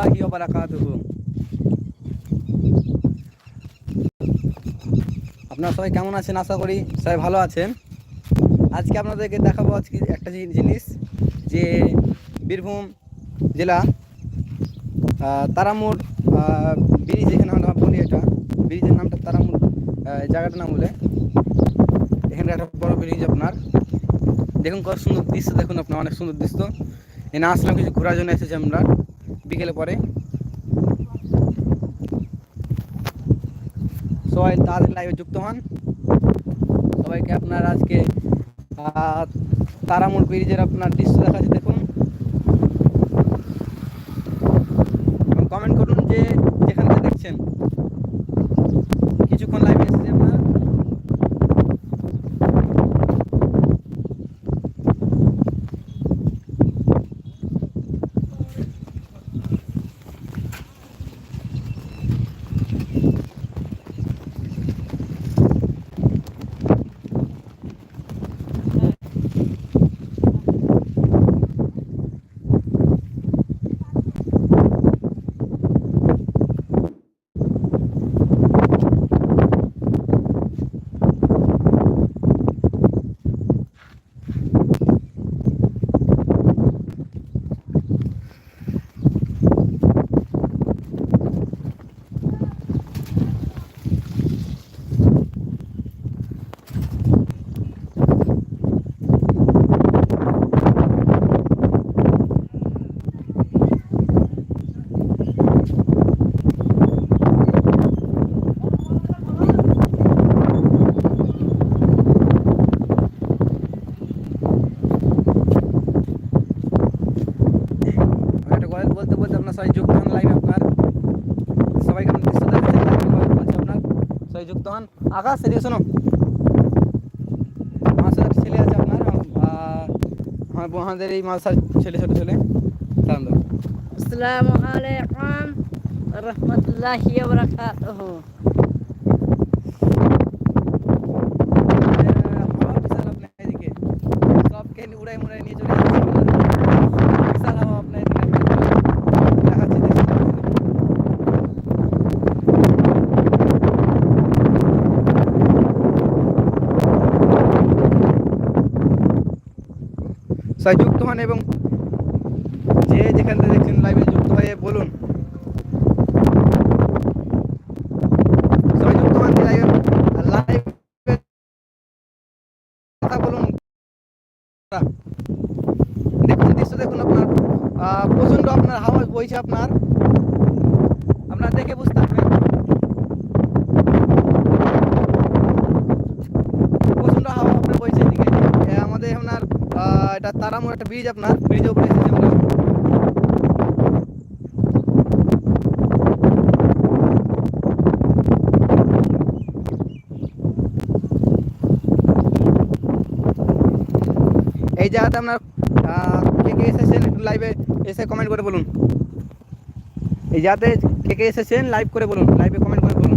ওয়া বারাকাতুহু আপনারা সবাই কেমন আছেন? আশা করি সবাই ভালো আছেন। আজকে আপনাদেরকে দেখাবো আজকে একটা জিনিস যে বীরভূম জেলা তারামুর ব্রিজ এখানে আমরা বলি এটা। ব্রিজের নামটা তারামুর জায়গাটার নাম বলে। এখানে একটা বড় ব্রিজ আপনার। দেখুন কত সুন্দর দৃশ্য, দেখুন আপনার, অনেক সুন্দর দৃশ্য। এখানে আসলাম কিছু ঘোরার জন্য এসেছি আমরা। বিকেলে পরে। সবাই তাড়াতাড়ি লাইভে যুক্ত হন। সবাইকে আপনার আজকে আহ, তারামুর ব্রিজের আপনার দৃশ্য দেখা দেখুন কমেন্ট করুন যে যেখান থেকে দেখছেন কিছুক্ষণ লাইভে এসেছি আপনার আমি একটা গল্প বলতে বলতে আপনার সবাই যুক্ত হন লাইভে আপনার সবাই কেমন দৃশ্য দেখাচ্ছেন live এ গল্প বলছি আপনার সবাই যুক্ত হন আকাশ সেদিকে শোনো আমার সাথে একটা ছেলে আছে আপনার আহ, আমার আমাদের এই মালসার ছেলে ছোট ছেলে। সালাম দাও। আসসালামু আলাইকুম রহমতুল্লাহি ওয়া বারাকাতুহু। সবাই যুক্ত হন এবং যে যেখান থেকে দেখছেন লাইভে যুক্ত হয়ে বলুন। বলুন। দেখুন দৃশ্য দেখুন আপনার প্রচণ্ড আপনার হাওয়া বইছে আপনার। আপনার দেখে বুঝতে পারবেন প্রচণ্ড হাওয়া আপনার বইছে এদিকে এ, আমাদের আপনার আহ, এটা তারামুর একটা ব্রিজ আপনার ব্রিজের উপরে এই জায়গাতে আপনার কে কে এসেছেন একটু লাইভে এসে কমেন্ট করে বলুন। এই জায়গাতে কে কে এসেছেন লাইভ করে বলুন লাইভে কমেন্ট করে বলুন।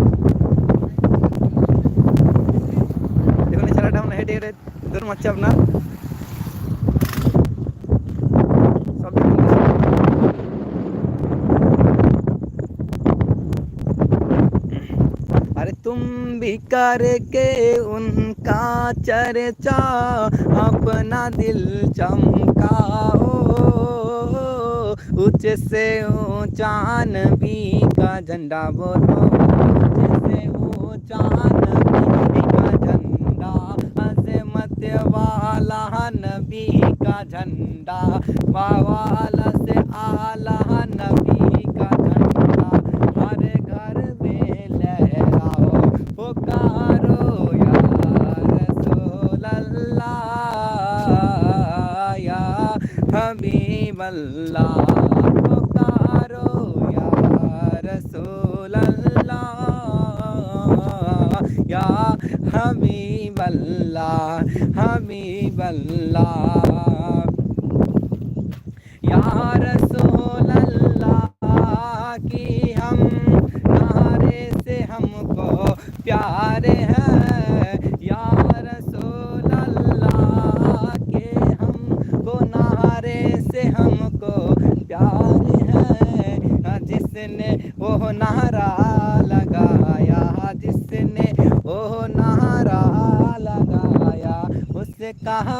দেখুন ছেলেটা হেঁটে হেঁটে দৌড় মারছে আপনার। करके उनका चर्चा अपना दिल चमकाओ। ऊंच से ऊँचा नबी का झंडा बोलो। ऊंच से ऊँचा नबी का झंडा, अजमत वाला नबी का झंडा वाला से आला नबी अल्लाह पुकारो या रसूल अल्लाह या हबीब अल्लाह हबीब अल्लाह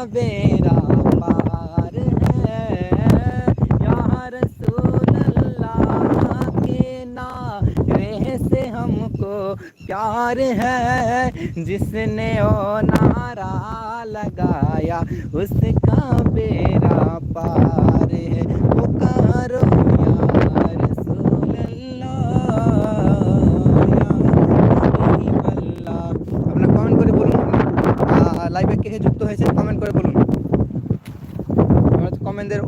बेरा पार है। या रसूल अल्लाह के नारे से हमको प्यार है। जिसने ओ नारा लगाया, उसका बेरा पार है। पुकारो या কমেন্ট করে বলুন। আমরা কমেন্টদের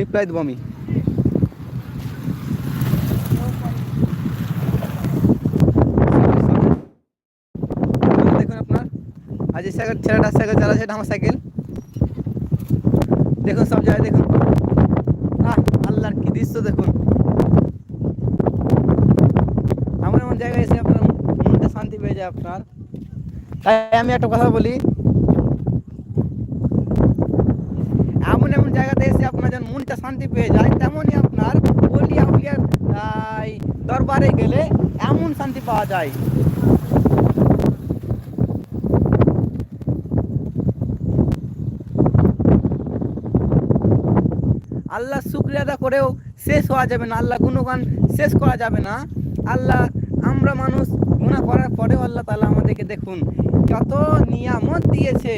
রিপ্লাই দেবো আমি। দেখুন আপনার, আজ সাইকেল ছেলেটার সাইকেল চালাচ্ছে এটা সাইকেল দেখুন সব জায়গায়, দেখুন। আল্লাহর কি দৃশ্য, দেখুন। এমন এমন জায়গায় এসে আপনার মনটা শান্তি পেয়ে যায় আপনার। তাই আমি একটা কথা বলি এমন জায়গাতে এসে আপনার যেন মনটা শান্তি পেয়ে যায়, তেমনই আপনার বলিয়া উলিয়ার দরবারে গেলে এমন শান্তি পাওয়া যায়। আল্লাহ শুক্রিয়া আদা করেও শেষ হওয়া যাবে না, আল্লাহ গুণগান শেষ করা যাবে না। আল্লাহ, আমরা মানুষ গুণা করার পরেও আল্লাহ তালা আমাদেরকে দেখুন কত নিয়ামত দিয়েছে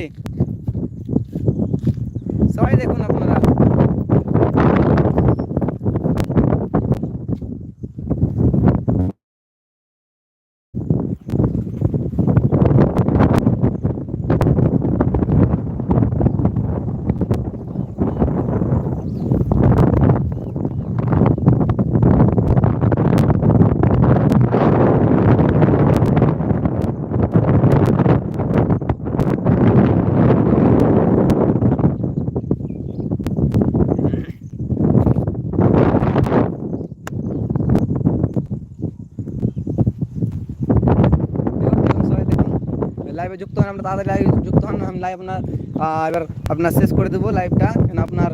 সবাই দেখুন আপনারা। আমরা তাড়াতাড়ি লাইভে যুক্ত হন, আমি লাইভ আপনার এবার আপনার শেষ করে দেবো লাইভটা আপনার,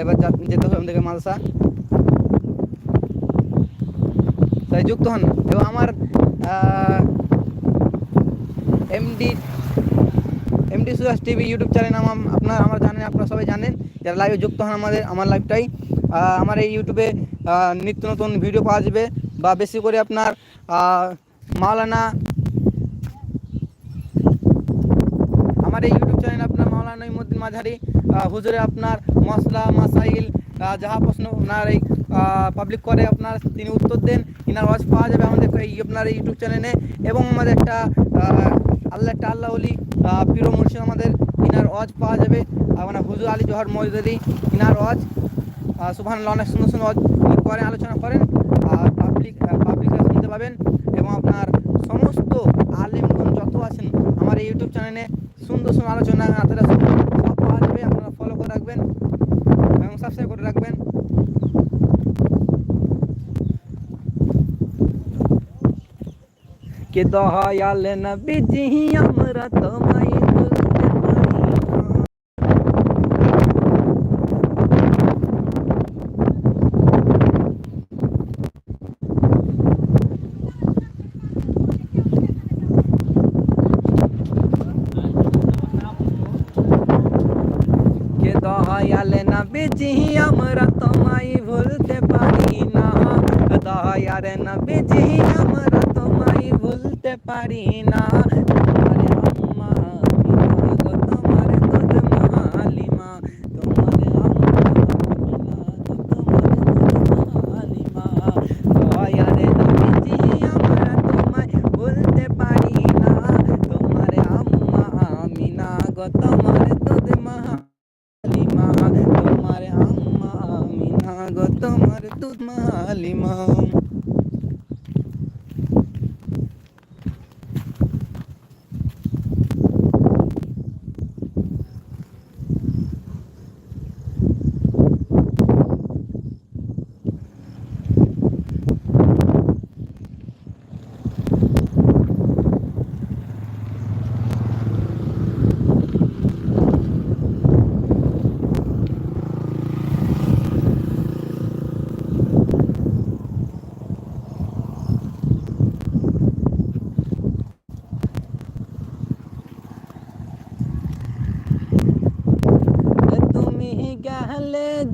এবার যেতে হবে আমাদেরকে মালসা তাই যুক্ত হন। এবং আমার MD MD Suraj TV YouTube channel নাম আপনার, আমরা জানেন, আপনারা সবাই জানেন। যারা লাইভে যুক্ত হন আমাদের, আমার লাইভটাই আমার এই ইউটিউবে নিত্য নতুন ভিডিও পাওয়া যাবে। বা বেশি করে আপনার মাওলানা আমার এই ইউটিউব চ্যানেল আপনার মাওলানা ইমুদ্দিন মাঝারি হুজুরে আপনার মশলা মাসাইল যাহা প্রশ্ন ওনার এই পাবলিক করে আপনার তিনি উত্তর দেন ইনার ওয়াজ পাওয়া যাবে আমাদের এই আপনার ইউটিউব চ্যানেলে এবং আমাদের একটা আল্লাহ একটা আল্লাহ অলি আহ, পীর মুর্শিদ আমাদের ইনার ওয়াজ পাওয়া যাবে। মানে হুজুর আলী জহর মজুদি ইনার ওয়াজ সুবহান অনেক সুন্দর সুন্দর ওয়াজ করেন আলোচনা করেন আর পাবলিক পাবলিকরা শুনতে পাবেন। এবং আপনার সমস্ত আলিমগণ যত আছেন আমার এই ইউটিউব চ্যানেলে সুন্দর সুন্দর আলোচনা আপনারা সব পাওয়া যাবে, আপনারা ফলো করে রাখবেন এবং সাবস্ক্রাইব করে রাখবেন। কে দয়াল নবীজি, আমরা তোমায় বলতে পারি না। কে দয়াল নবীজি আমরা তোমায় ভুলতে পারি না দয়ার নবীজি আমরা তোমায় ভুলতে পারি না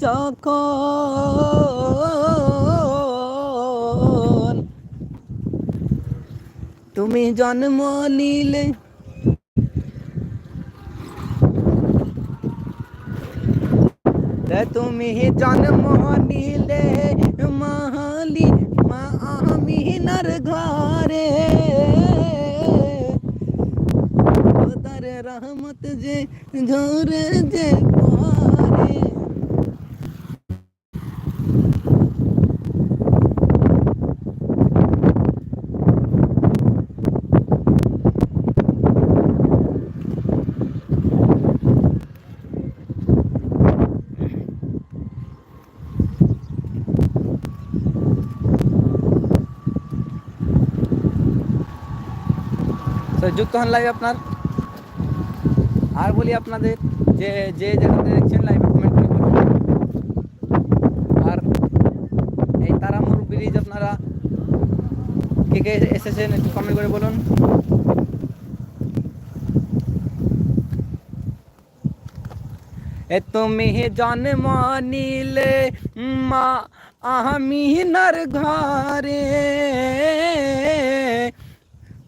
যখন তুমি জন্ম নিলে তুমি জন্ম নিলে, মাহালি মা আমিনার ঘরে। খোদার রহমত যে ঝরে যে পরে তো যুক্ত হন লাইভ আপনার। আর বলি আপনাদের যে যে যেখান দেখছেন লাইভে কমেন্ট করে বলুন। আর এই তারামুর ব্রিজ আপনারা কে কে এসেছেন একটু কমেন্ট করে বলুন। এ তুমি জন্ম নিলে মা আমিনার ঘরে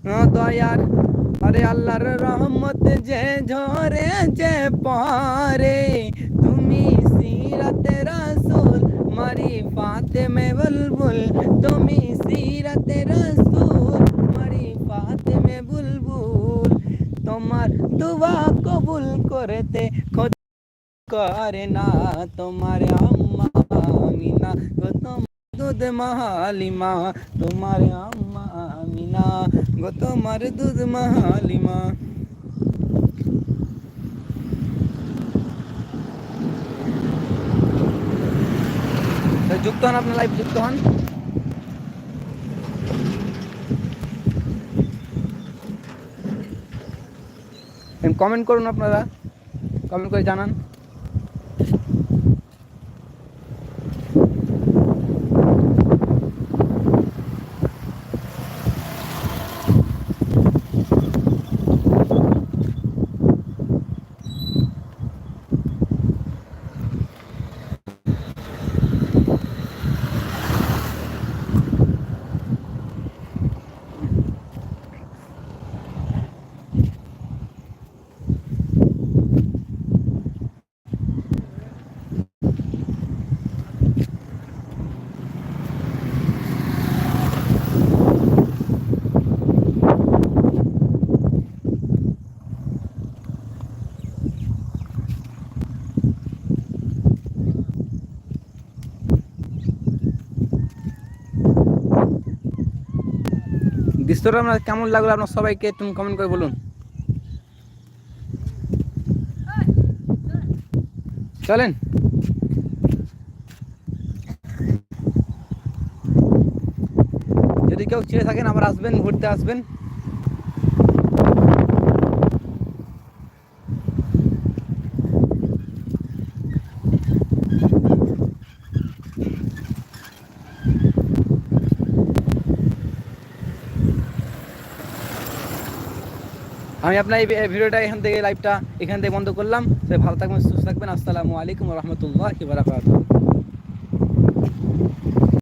দয়ার। আরে আল্লাহর রহমত যে ঝরে যে পরে তুমি সিরাতে রাসূল, মারি ফাতেমে বুলবুল। তুমি সিরাতে রাসূল, মারি ফাতেমে বুলবুল। তোমার দুয়া কবুল করতে খোদ করে না, তোমার আম্মা আমিনা গো, তোমার দুধ মাহালিমা, তোমার আম্মা আমিনা গো তোমার দুধ মাহালিমা। যুক্ত হন আপনার লাইভ যুক্ত হন। কমেন্ট করুন আপনারা। কমেন্ট করে জানান। দৃশ্যটা আপনার কেমন লাগল আপনার সবাইকে তুমি কমেন্ট করে বলুন। চলেন। যদি কেউ ছেড়ে থাকেন, আবার আসবেন, ঘুরতে আসবেন। আমি আপনার এই ভিডিওটা এখান থেকে লাইভটা এখান থেকে বন্ধ করলাম। ভালো থাকবেন, সুস্থ থাকবেন। আসসালামু আলাইকুম রহমতুল্লাহ বারাকাতুহু।